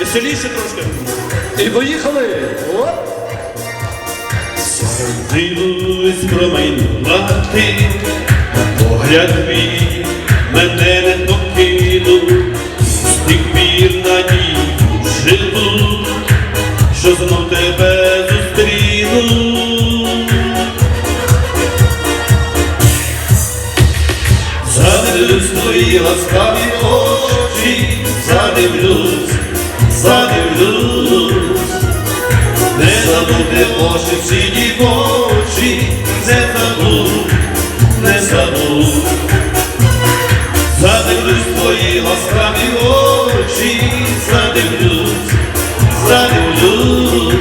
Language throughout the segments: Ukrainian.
Веселіше трошки. І поїхали! Оп! Дивуюсь промайнувати, погляд твій мене не покинув, з тих пір надію живу, що знов тебе зустріну. Задивлюсь твої ласкаві очі, задивлюсь, задивлюсь. Не забудь очі всі дівочі, не забудь, не забудь. Задивлюсь твої ласкаві очі, задивлюсь, задивлюсь.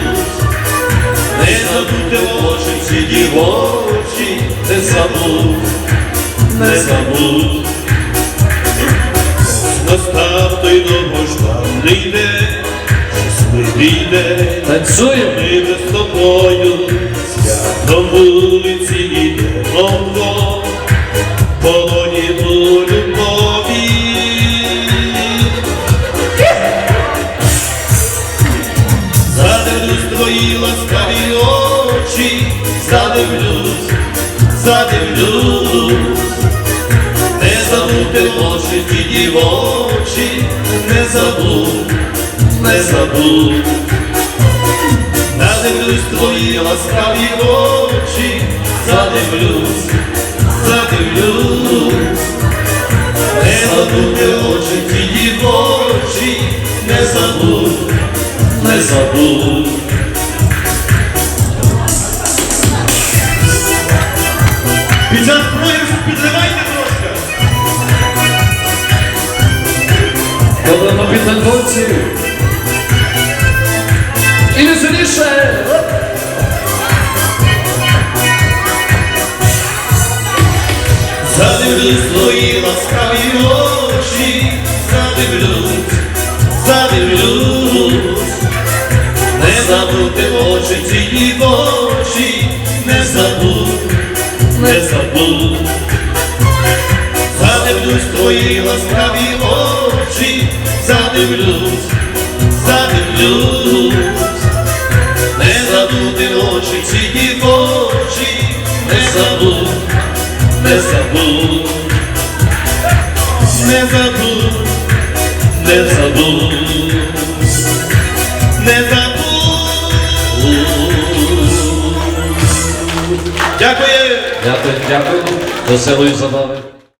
Не забудь очі всі дівочі, не забудь, не забудь. Настав той довгожданий день, щасливий день. Танцюємо! Ми з тобою святом вулиці йдемо вдвох, полоні у любові. Задивлюсь твої ласкаві очі, задивлюсь, задивлюсь. Не забудьте очі ті дівочі, не забудь, не забудь. Надивлюсь твої ласкаві очі, задивлюсь, задивлюсь, не забудьте очі дівочі, не забудь, не забудь. Під час проїзду підливайте Підтанцовці! І веселіше! Оп! Задивлюсь твої ласкаві очі, задивлюсь, задивлюсь, не забудьте очі ці дівочі, не забудь, не забудь. Задивлюсь твої ласкаві не забудьте очі ці дівочі, не забудь не забудь, не забудь, не забудь, не забудь. Дякую. Дякую, дякую. Веселої забави.